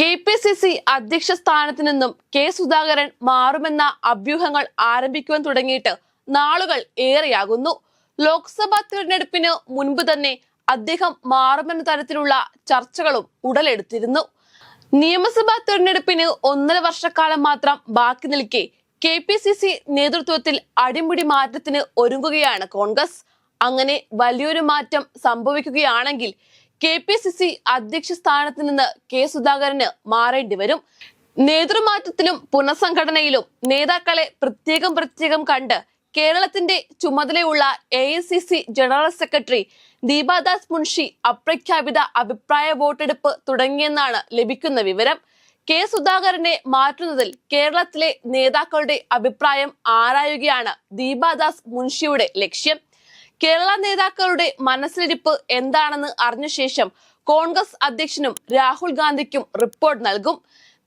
K P C C അധ്യക്ഷ സ്ഥാനത്ത് നിന്നും കെ സുധാകരൻ മാറുമെന്ന അഭ്യൂഹങ്ങൾ ആരംഭിക്കുവാൻ തുടങ്ങിയിട്ട് നാളുകൾ ഏറെയാകുന്നു. ലോക്സഭാ തിരഞ്ഞെടുപ്പിന് മുൻപ് തന്നെ അദ്ദേഹം മാറുമെന്ന തരത്തിലുള്ള ചർച്ചകളും ഉടലെടുത്തിരുന്നു. നിയമസഭാ തിരഞ്ഞെടുപ്പിന് ഒന്നര വർഷക്കാലം മാത്രം ബാക്കി നിൽക്കെ കെ പി സി സി നേതൃത്വത്തിൽ അടിമുടി മാറ്റത്തിന് ഒരുങ്ങുകയാണ് കോൺഗ്രസ്. അങ്ങനെ വലിയൊരു മാറ്റം സംഭവിക്കുകയാണെങ്കിൽ കെ പി സി സി അധ്യക്ഷ സ്ഥാനത്ത് നിന്ന് കെ സുധാകരന് മാറേണ്ടി വരും. നേതൃമാറ്റത്തിലും പുനഃസംഘടനയിലും നേതാക്കളെ പ്രത്യേകം പ്രത്യേകം കണ്ട് കേരളത്തിന്റെ ചുമതലയുള്ള A general secretary Deepa Das Munshi അപ്രഖ്യാപിത അഭിപ്രായ വോട്ടെടുപ്പ് തുടങ്ങിയെന്നാണ് ലഭിക്കുന്ന വിവരം. കെ സുധാകരനെ മാറ്റുന്നതിൽ കേരളത്തിലെ നേതാക്കളുടെ അഭിപ്രായം ആരായുകയാണ് ദീപാദാസ് മുൻഷിയുടെ ലക്ഷ്യം? കേരള നേതാക്കളുടെ മനസ്സിലിരിപ്പ് എന്താണെന്ന് അറിഞ്ഞ ശേഷം കോൺഗ്രസ് അധ്യക്ഷനും രാഹുൽ ഗാന്ധിക്കും റിപ്പോർട്ട് നൽകും.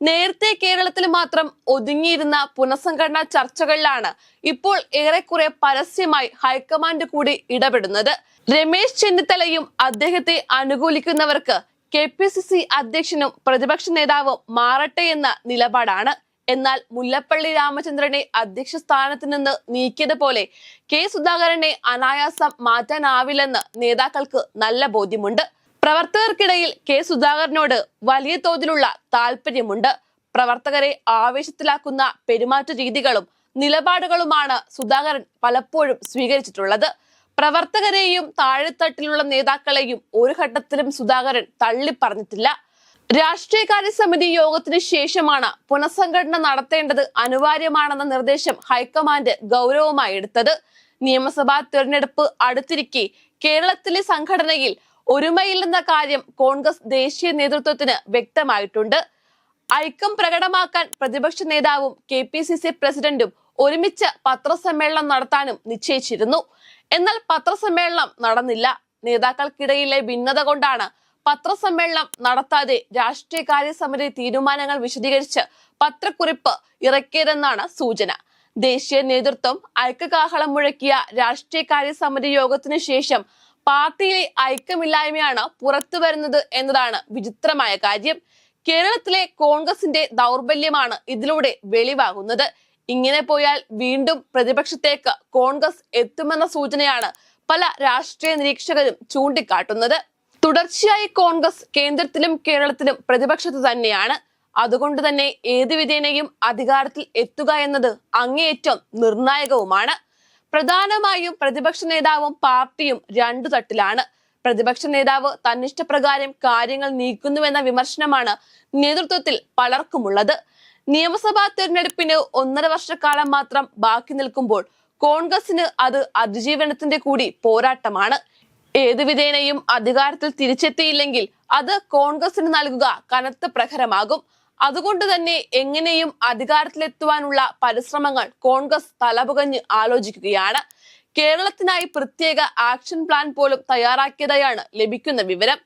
നേരത്തെ കേരളത്തിൽ മാത്രം ഒതുങ്ങിയിരുന്ന പുനഃസംഘടനാ ചർച്ചകളിലാണ് ഇപ്പോൾ ഏറെക്കുറെ പരസ്യമായി ഹൈക്കമാൻഡ് കൂടി ഇടപെടുന്നത്. രമേശ് ചെന്നിത്തലയും അദ്ദേഹത്തെ അനുകൂലിക്കുന്നവർക്ക് കെ പി സി സി അധ്യക്ഷനും പ്രതിപക്ഷ നേതാവും മാറട്ടെ എന്ന നിലപാടാണ്. എന്നാൽ മുല്ലപ്പള്ളി രാമചന്ദ്രനെ അധ്യക്ഷ സ്ഥാനത്ത് നിന്ന് നീക്കിയത് പോലെ കെ സുധാകരനെ അനായാസം മാറ്റാനാവില്ലെന്ന് നേതാക്കൾക്ക് നല്ല ബോധ്യമുണ്ട്. പ്രവർത്തകർക്കിടയിൽ കെ സുധാകരനോട് വലിയ തോതിലുള്ള താല്പര്യമുണ്ട്. പ്രവർത്തകരെ ആവേശത്തിലാക്കുന്ന പെരുമാറ്റ രീതികളും നിലപാടുകളുമാണ് സുധാകരൻ പലപ്പോഴും സ്വീകരിച്ചിട്ടുള്ളത്. പ്രവർത്തകരെയും താഴെത്തട്ടിലുള്ള നേതാക്കളെയും ഒരു ഘട്ടത്തിലും സുധാകരൻ തള്ളിപ്പറഞ്ഞിട്ടില്ല. രാഷ്ട്രീയകാര്യ സമിതി യോഗത്തിന് ശേഷമാണ് പുനഃസംഘടന നടത്തേണ്ടത് അനിവാര്യമാണെന്ന നിർദ്ദേശം ഹൈക്കമാൻഡ് ഗൗരവമായി എടുത്തത്. നിയമസഭാ തെരഞ്ഞെടുപ്പ് അടുത്തിരിക്കെ കേരളത്തിലെ സംഘടനയിൽ ഒരുമയില്ലെന്ന കാര്യം കോൺഗ്രസ് ദേശീയ നേതൃത്വത്തിന് വ്യക്തമായിട്ടുണ്ട്. ഐക്യം പ്രകടമാക്കാൻ പ്രതിപക്ഷ നേതാവും കെ പ്രസിഡന്റും ഒരുമിച്ച് പത്രസമ്മേളനം നടത്താനും നിശ്ചയിച്ചിരുന്നു. എന്നാൽ പത്രസമ്മേളനം നടന്നില്ല. നേതാക്കൾക്കിടയിലെ ഭിന്നത കൊണ്ടാണ് പത്രസമ്മേളനം നടത്താതെ രാഷ്ട്രീയകാര്യ സമിതി തീരുമാനങ്ങൾ വിശദീകരിച്ച് പത്രക്കുറിപ്പ് ഇറക്കിയതെന്നാണ് സൂചന. ദേശീയ നേതൃത്വം ഐക്യകാഹളം മുഴക്കിയ രാഷ്ട്രീയകാര്യ സമിതി യോഗത്തിനു ശേഷം പാർട്ടിയിലെ ഐക്യമില്ലായ്മയാണ് പുറത്തുവരുന്നത് എന്നതാണ് വിചിത്രമായ കാര്യം. കേരളത്തിലെ കോൺഗ്രസിന്റെ ദൗർബല്യമാണ് ഇതിലൂടെ വെളിവാകുന്നത്. ഇങ്ങനെ പോയാൽ വീണ്ടും പ്രതിപക്ഷത്തേക്ക് കോൺഗ്രസ് എത്തുമെന്ന സൂചനയാണ് പല രാഷ്ട്രീയ നിരീക്ഷകരും ചൂണ്ടിക്കാട്ടുന്നത്. തുടർച്ചയായി കോൺഗ്രസ് കേന്ദ്രത്തിലും കേരളത്തിലും പ്രതിപക്ഷത്ത് തന്നെയാണ്. അതുകൊണ്ട് തന്നെ ഏത് വിധേനയും അധികാരത്തിൽ എത്തുക എന്നത് അങ്ങേയറ്റം നിർണായകവുമാണ്. പ്രധാനമായും പ്രതിപക്ഷ നേതാവും പാർട്ടിയും രണ്ടു തട്ടിലാണ്. പ്രതിപക്ഷ നേതാവ് തന്നിഷ്ടപ്രകാരം കാര്യങ്ങൾ നീക്കുന്നുവെന്ന വിമർശനമാണ് നേതൃത്വത്തിൽ പലർക്കുമുള്ളത്. നിയമസഭാ തെരഞ്ഞെടുപ്പിന് ഒന്നര വർഷക്കാലം മാത്രം ബാക്കി നിൽക്കുമ്പോൾ കോൺഗ്രസിന് അത് അതിജീവനത്തിന്റെ കൂടി പോരാട്ടമാണ്. ഏതു വിധേനയും അധികാരത്തിൽ തിരിച്ചെത്തിയില്ലെങ്കിൽ അത് കോൺഗ്രസിന് നൽകുക കനത്ത പ്രഹരമാകും. അതുകൊണ്ട് തന്നെ എങ്ങനെയും അധികാരത്തിലെത്തുവാനുള്ള പരിശ്രമങ്ങൾ കോൺഗ്രസ് തലപുകഞ്ഞ് ആലോചിക്കുകയാണ്. കേരളത്തിനായി പ്രത്യേക ആക്ഷൻ പ്ലാൻ പോലും തയ്യാറാക്കിയതായാണ് ലഭിക്കുന്ന വിവരം.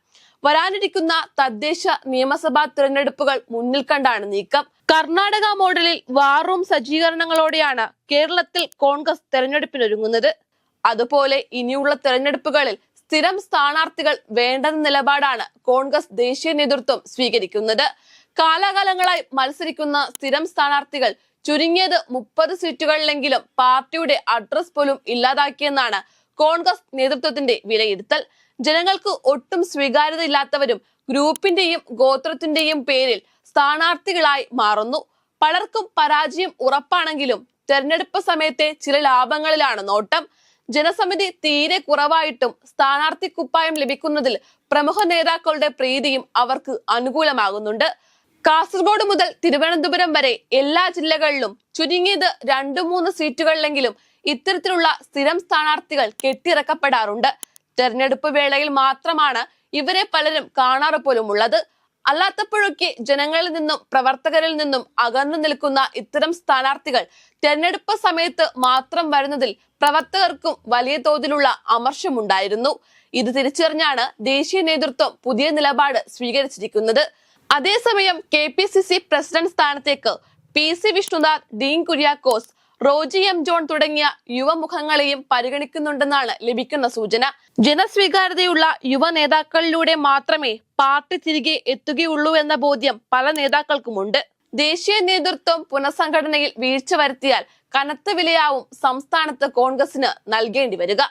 വരാനിരിക്കുന്ന തദ്ദേശ നിയമസഭാ തിരഞ്ഞെടുപ്പുകൾ മുന്നിൽ കണ്ടാണ് നീക്കം. കർണാടക മോഡലിൽ വാറൂം സജ്ജീകരണങ്ങളോടെയാണ് കേരളത്തിൽ കോൺഗ്രസ് തെരഞ്ഞെടുപ്പിനൊരുങ്ങുന്നത്. അതുപോലെ ഇനിയുള്ള തെരഞ്ഞെടുപ്പുകളിൽ സ്ഥിരം സ്ഥാനാർത്ഥികൾ വേണ്ടെന്ന നിലപാടാണ് കോൺഗ്രസ് ദേശീയ നേതൃത്വം സ്വീകരിക്കുന്നത്. കാലാകാലങ്ങളായി മത്സരിക്കുന്ന സ്ഥിരം സ്ഥാനാർത്ഥികൾ ചുരുങ്ങിയത് മുപ്പത് സീറ്റുകളിലെങ്കിലും പാർട്ടിയുടെ അഡ്രസ് പോലും ഇല്ലാതാക്കിയെന്നാണ് കോൺഗ്രസ് നേതൃത്വത്തിന്റെ വിലയിരുത്തൽ. ജനങ്ങൾക്ക് ഒട്ടും സ്വീകാര്യത ഇല്ലാത്തവരും ഗ്രൂപ്പിന്റെയും ഗോത്രത്തിന്റെയും പേരിൽ സ്ഥാനാർത്ഥികളായി മാറുന്നു. പലർക്കും പരാജയം ഉറപ്പാണെങ്കിലും തെരഞ്ഞെടുപ്പ് സമയത്തെ ചില ലാഭങ്ങളിലാണ് നോട്ടം. ജനസമിതി തീരെ കുറവായിട്ടും സ്ഥാനാർത്ഥി കുപ്പായം ലഭിക്കുന്നതിൽ പ്രമുഖ നേതാക്കളുടെ പ്രീതിയും അവർക്ക് അനുകൂലമാകുന്നുണ്ട്. കാസർഗോഡ് മുതൽ തിരുവനന്തപുരം വരെ എല്ലാ ജില്ലകളിലും ചുരുങ്ങിയത് രണ്ടു മൂന്ന് സീറ്റുകളിലെങ്കിലും ഇത്തരത്തിലുള്ള സ്ഥിരം സ്ഥാനാർത്ഥികൾ കെട്ടിറക്കപ്പെടാറുണ്ട് തെരഞ്ഞെടുപ്പ് വേളയിൽ മാത്രമാണ് ഇവരെ പലരും കാണാറ് പോലും ഉള്ളത് അല്ലാത്തപ്പോഴൊക്കെ ജനങ്ങളിൽ നിന്നും പ്രവർത്തകരിൽ നിന്നും അകന്നു നിൽക്കുന്ന ഇത്തരം സ്ഥാനാർത്ഥികൾ തെരഞ്ഞെടുപ്പ് സമയത്ത് മാത്രം വരുന്നതിൽ പ്രവർത്തകർക്കും വലിയ തോതിലുള്ള അമർഷമുണ്ടായിരുന്നു. ഇത് തിരിച്ചറിഞ്ഞാണ് ദേശീയ നേതൃത്വം പുതിയ നിലപാട് സ്വീകരിച്ചിരിക്കുന്നത്. അതേസമയം K P C C president സ്ഥാനത്തേക്ക് P C Vishnunath Dean Kuriakose Roji M John തുടങ്ങിയ യുവമുഖങ്ങളെയും പരിഗണിക്കുന്നുണ്ടെന്നാണ് ലഭിക്കുന്ന സൂചന. ജനസ്വീകാര്യതയുള്ള യുവ നേതാക്കളിലൂടെ മാത്രമേ പാർട്ടി തിരികെ എത്തുകയുള്ളൂ എന്ന ബോധ്യം പല നേതാക്കൾക്കുമുണ്ട്. ദേശീയ നേതൃത്വം പുനഃസംഘടനയിൽ വീഴ്ച വരുത്തിയാൽ കനത്ത വിലയാവും സംസ്ഥാനത്ത് കോൺഗ്രസിന് നൽകേണ്ടി വരിക.